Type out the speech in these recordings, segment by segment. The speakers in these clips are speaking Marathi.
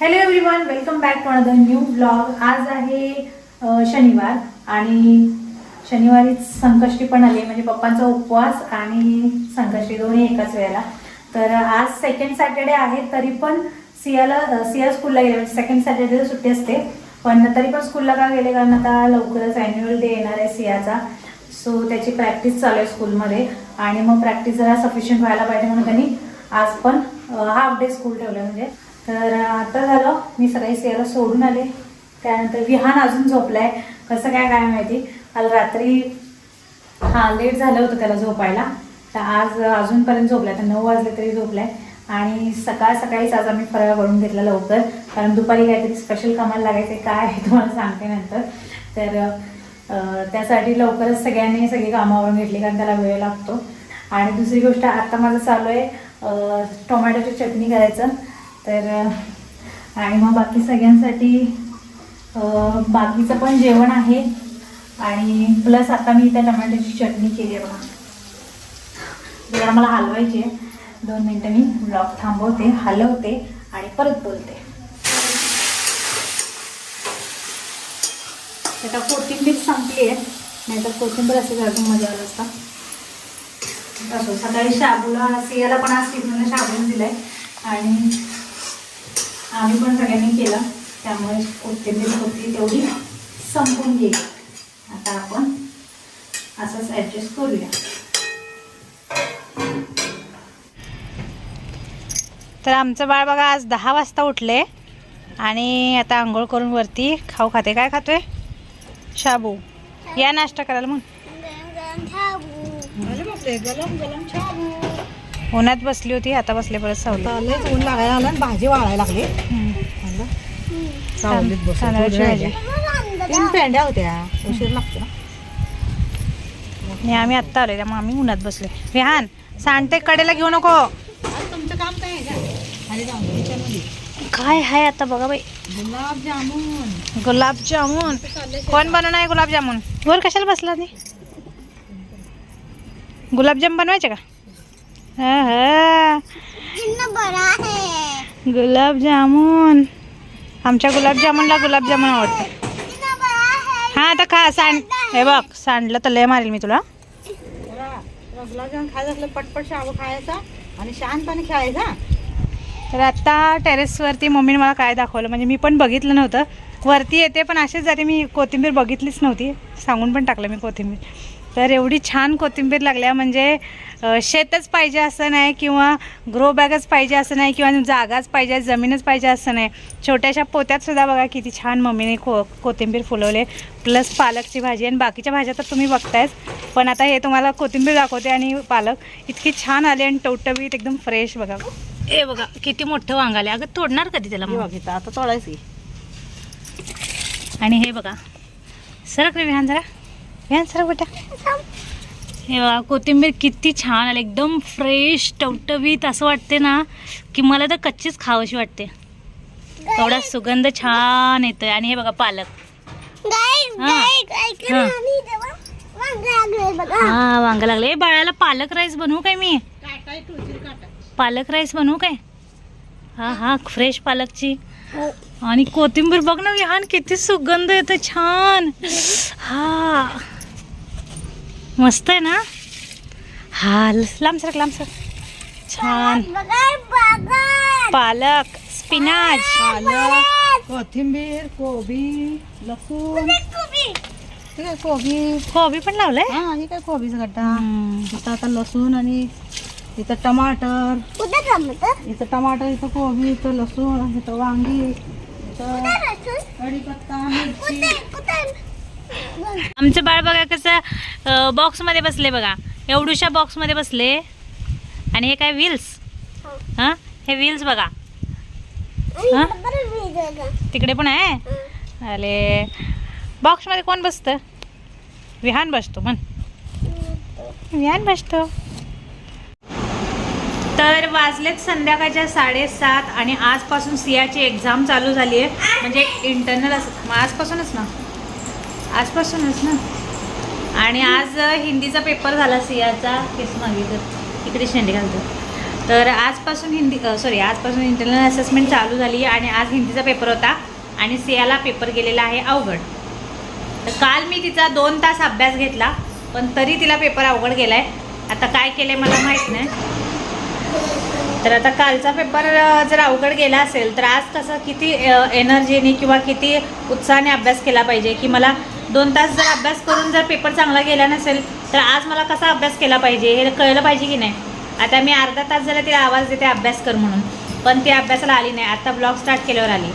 Hello everyone welcome back to another new blog आज आहे शनिवार आणि शनिवारीच संकष्टी पण आली म्हणजे पप्पांचा उपवास आणि संकष्टी दोन्ही एकाच वेळेला. तर आज सेकंड सॅटर्डे आहे तरी पण सियाला सिया स्कूलला गेले. म्हणजे सेकंड सॅटर्डे सुट्टी असते पण तरी पण स्कूलला का गेले? कारण आता लवकरच अॅन्युअल डे येणार आहे सियाचा. सो त्याची प्रॅक्टिस चालू आहे स्कूलमध्ये आणि मग प्रॅक्टिस जरा सफिशियंट व्हायला पाहिजे म्हणून त्यांनी आज पण हाफ डे स्कूल ठेवलं म्हणजे तर आता झालं. मी सकाळी सियाला सोडून आले. त्यानंतर विहान अजून झोपलाय. कसं काय काय माहिती? काल रात्री हा लेट झालं होतं त्याला झोपायला. तर आज अजूनपर्यंत झोपलाय. तर नऊ वाजले तरी झोपलाय. आणि सकाळ सकाळीच आज आम्ही फराळ करून घेतला लवकर. कारण दुपारी काहीतरी स्पेशल कामाला लागायचं काय आहे तुम्हाला सांगते नंतर. तर त्यासाठी लवकरच सगळ्यांनी सगळी कामावरून घेतली कारण त्याला वेळ लागतो. आणि दुसरी गोष्ट आता माझं चालू आहे टोमॅटोची चटणी करायचं. तर आणि मग बाकी सगळ्यांसाठी बाकीचं पण जेवण आहे. आणि प्लस आता मी त्या टोमॅटोची चटणी केली आहे बघा. जरा मला हलवायची आहे. दोन मिनटं मी ब्लॉग थांबवते हलवते आणि परत बोलते. आता कोथिंबीर संपली आहे. नाही तर कोथिंबीर असे घालून मजा आला असता. असो सकाळी शाबूला सियाला पण आज टिफिनला शाबून आहे आणि आम्ही पण सगळ्यांनी केलं. त्यामुळे कोथिंबीर होती तेवढी संपून गेली. आता आपण असंच ॲडजस्ट करूया. तर आमचं बाळ बघा आज दहा वाजता उठले आणि आता आंघोळ करून वरती खाऊ खाते. काय खातोय? शाबू. या नाश्ता करायला मग. उन्हात बसली होती आता बसले परत सावली लयच ऊन लागायला आलं आणि भाजी वाळायला लागली. म्हणलं, सावलीत बसून तांदळाची थोडी भाजी. राहिली. तीन पेंड्या होत्या उशीर लागतो. ना आणि आम्ही आत्ता आलोय त्यामुळे आम्ही उन्हात बसले विहान सांडते कडेला घेऊ नको. आज तुमचं काम काय आहे का? काय आता बघा बाई. गुलाबजामुन गुलाबजामुन कोण बनवणार आहे गुलाबजामुन वर कशाला बसला नाही गुलाबजाम बनवायचे का. गुलाबजामुन. आमच्या गुलाबजामुनला गुलाबजामुन आवडते. हा आता खा सांड. हे बघ सांडलं तर लय मारेल मी तुला. गुलाबजामुन खायचं असलं पटपट शाबू खायचा आणि शांतपणे खेळायचा. तर आता टेरेसवरती मम्मीने मला काय दाखवलं म्हणजे मी पण बघितलं नव्हतं. वरती येते पण असेच जाते मी कोथिंबीर बघितलीच नव्हती. सांगून पण टाकलं मी कोथिंबीर. तर एवढी छान कोथिंबीर लागल्या म्हणजे शेतच पाहिजे असं नाही किंवा ग्रो बॅगच पाहिजे असं नाही किंवा जागाच पाहिजे जमीनच पाहिजे असं नाही. छोट्याशा पोत्यात सुद्धा बघा किती छान मम्मीने को कोथिंबीर फुलवले प्लस पालकची भाजी. आणि बाकीच्या भाज्या तर तुम्ही बघतायच पण आता हे तुम्हाला कोथिंबीर दाखवते आणि पालक. इतकी छान आले आणि टवटवीत एकदम फ्रेश बघा. ए बघा किती मोठं वांग आले अगं तोडणार कधी त्याला? बघितलं आता तोडायची आणि हे बघा सरक रे विहान जरा. बेटा हे बघा कोथिंबीर किती छान आली एकदम फ्रेश टवटवीत असं वाटते ना की मला तर कच्चीच खावशी वाटते. एवढा सुगंध छान येतोय. आणि हे बघा पालक. हा. वांग लागले ए, बाळाला पालक राईस बनवू काय मी? पालक राईस बनवू काय? हा हा फ्रेश पालकची. आणि कोथिंबीर बघ ना विहान किती सुगंध येतो छान. हा. मस्त आहे ना? हा लांब सरक लांब सरक छान. पालक स्पिनाच. पालक. कोथिंबीर कोबी लसूण. हे काय कोबी? कोबी पण लावलंय? हा हे काय कोबीचा गड्डा. इथं आता लसूण आणि इथं टमाटर. इथं टमाटर इथं कोबी इथं लसूण इथं वांगी इथं कढीपत्ता मिरची. आमचं बाळ बघा कसं बॉक्समध्ये बसले बघा. एवढूशा बॉक्समध्ये बसले. आणि हे काय व्हील्स हां. हे? व्हील्स बघा. हा? तिकडे पण आहे? अरे बॉक्समध्ये कोण बसतं? विहान बसतो म्हण. विहान बसतो. तर वाजलेत संध्याकाळच्या साडेसात आणि आजपासून सियाची एक्झाम चालू झाली आहे म्हणजे इंटरनल असं आजपासूनच ना? आजपासूनच ना. आणि आज हिंदीचा पेपर झाला सियाचा केस मागे तर इकडे शेंडे घालतो. तर आजपासून हिंदी सॉरी आजपासून इंटरनल असेसमेंट चालू झाली आणि आज हिंदीचा पेपर होता आणि सियाला पेपर गेलेला आहे अवघड. तर काल मी तिचा दोन तास अभ्यास घेतला पण तरी तिला पेपर अवघड गेला आहे आता काय केलं आहे मला माहीत नाही. तर आता कालचा पेपर जर अवघड गेला असेल तर आज कसं किती एनर्जीने किंवा किती उत्साहाने अभ्यास केला पाहिजे की मला दोन तास जर अभ्यास करून जर पेपर चांगला गेला नसेल तर आज मला कसा अभ्यास केला पाहिजे? हे कळलं पाहिजे की नाही? आता मी अर्धा तास झाला तिला आवाज देते अभ्यास कर म्हणून. पण ती अभ्यासाला आली नाही. आता ब्लॉग स्टार्ट केल्यावर आली.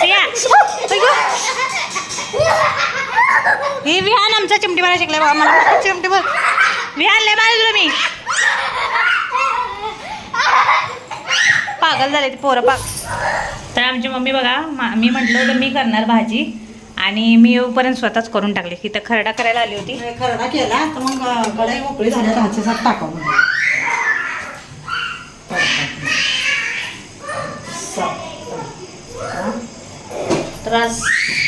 सिया, हे विहान आमचा चिमटी मारा शिकलाय मला चिमटी विहान लय मारे तुला मी. पागल झाले ते पोरं पाग. तर आमची मम्मी बघा मा- मी म्हटलं होतं मी करणार भाजी आणि मी येऊपर्यंत स्वतःच करून टाकली. की तर खरडा करायला आली होती. खरडा केला तर मग कढई मोकळी झाल्या दहाचे सात टाका म्हणजे तर आज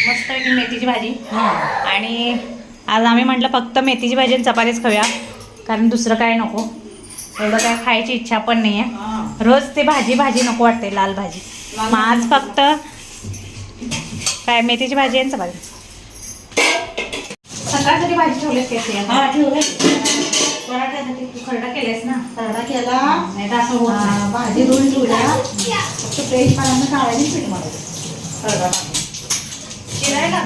मस्त आहे मेथीची भाजी. हां. आणि आज आम्ही म्हटलं फक्त मेथीची भाजी आणि चपातीच खाऊया कारण दुसरं काय नको. एवढं काय खायची इच्छा पण नाही आहे रोज ते भाजी भाजी नको वाटते लाल भाजी. मग आज भाजी. फक्त काय मेथीची भाजी आणि चपाती. सकाळसाठी भाजी ठेवलीस कशी हा ठेवलं पराठ्यासाठी तू खरडा केलेस ना? खरडा केला. नाही तर असं होत भाजी धुवून ठेवल्या फक्त पेस्ट पाण्यानं काढायची पीठ मारायचं खरडा. चिरायला.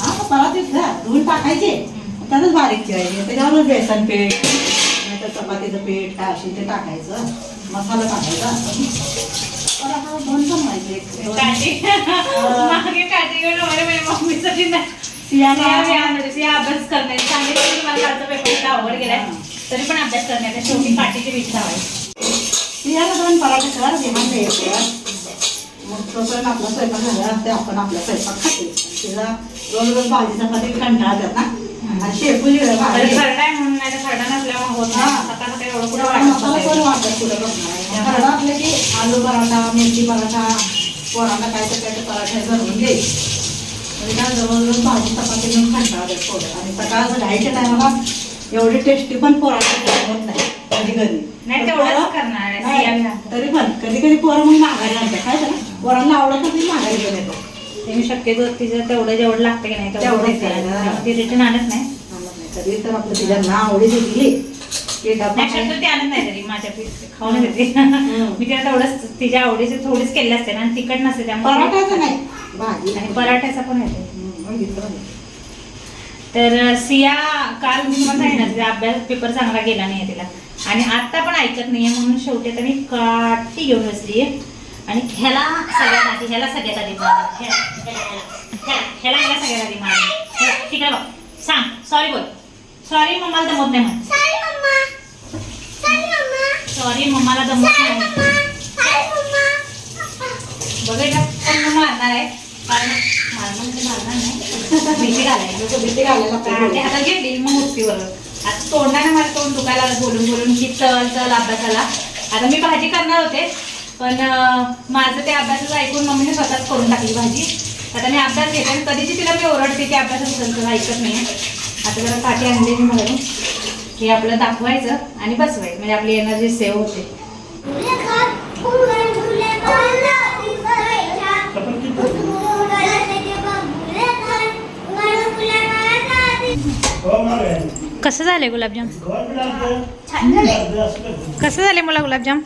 हा परत तिथं धुवून टाकायचे. त्यातच बारीक चिरायचे. त्याच्यावरच बेसन पीठ नाहीतर चपातीचं पीठ काय असेल ते टाकायचं. मसाला टाकायचा. परत हा. मागे मम्मीसाठी नाही अभ्यास करण्यात सांगितलं की मला कालचा अवघड गेलाय. तरी पण अभ्यास शेवटी दोन पराठे कर. विमान द्यायचे मग तोपर्यंत आपला स्वयंपाक झाला. ते आपण आपला स्वयंपाक खाते. तिला रोज रोज भाजी चपाती कंटाळतात ना. आणि खरडा म्हणून नाही तर खरडा नसल्यामुळे होत नाही. मसाला पण वाटत आपलं की आलू पराठा मेथी पराठा पोरांना काय तर काय तर पराठा बनवून द्यायचे. म्हणजे काय जवळजवळ भाजी चपाती घेऊन कंटाळतात पोरं आणि सकाळचं घाईच्या टायमाला एवढी टेस्टी पण पोरांना होत नाही कधी कधी. नाही, तेवढंच करणार. तरी पण. कधी कधी पोरं मग माघारी आणतात. काय झालं? पोरांना आवडत नाही माघारी पण येतो मी शक्यतो तिचं तेवढं जेवढं लागतं की नाही तेवढं करायचं. ती रिटर्न आणत नाही. कधी तर आपलं तिला आवडीची दिली डबा शक्यतो ती आणत नाही तरी माझ्या पीठ खाऊन देते. मी तिला तेवढंच तिच्या आवडीचे थोडीच केले असते ना आणि तिखट नसते त्यामुळे पराठाचं नाही भाजी. आणि पराठ्याचा पण हम्म, बघितलं. तर सिया काल मी तुम्हाला सांगितलं तिचा अभ्यास पेपर चांगला गेला नाही तिला. आणि आता पण ऐकत नाहीये म्हणून शेवटी आता मी काठी घेऊन बसली आणि ह्याला सगळ्यात आधी ह्याला सगळ्यात आधी. ह्याला ह्याला ह्याला ह्याला सगळ्यात आधी मारली ह्याला, तिकडे बघ. सांग सॉरी बोल. सॉरी मम्माला दमत नाही म्हण सॉरी मम्माला दमत नाही. बघायला पण मारणार आहे. कारण मारणार म्हणजे मारणार नाही. भीती घालायची भीती घालायला ते पाहिजे. हातात घेतली मग आता तोंडाने मला तोंड दुखायला लागलं बोलून बोलून. की चल चल अभ्यासाला. आता मी भाजी करणार होते पण माझं ते अभ्यासाचं ऐकून मम्मीने स्वतःच करून टाकली भाजी. आता मी अभ्यास घेते आणि कधीची तिला मी ओरडते की अभ्यासात चल ऐकत नाही आता जरा काठी आणली मी मला हे आपलं दाखवायचं आणि बसवायचं. म्हणजे आपली एनर्जी सेव्ह होते. कसं झालंय गुलाबजाम? कसं झालंय मला गुलाबजाम?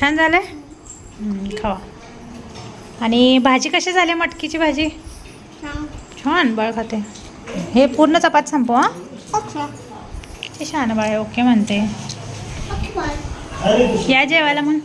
छान झालंय? खावा. आणि भाजी कशी झाली मटकीची भाजी? छान. बाळ खाते. हे पूर्ण चपात संपव हा. ते छान बाळ ओके म्हणते. या जेवायला मग.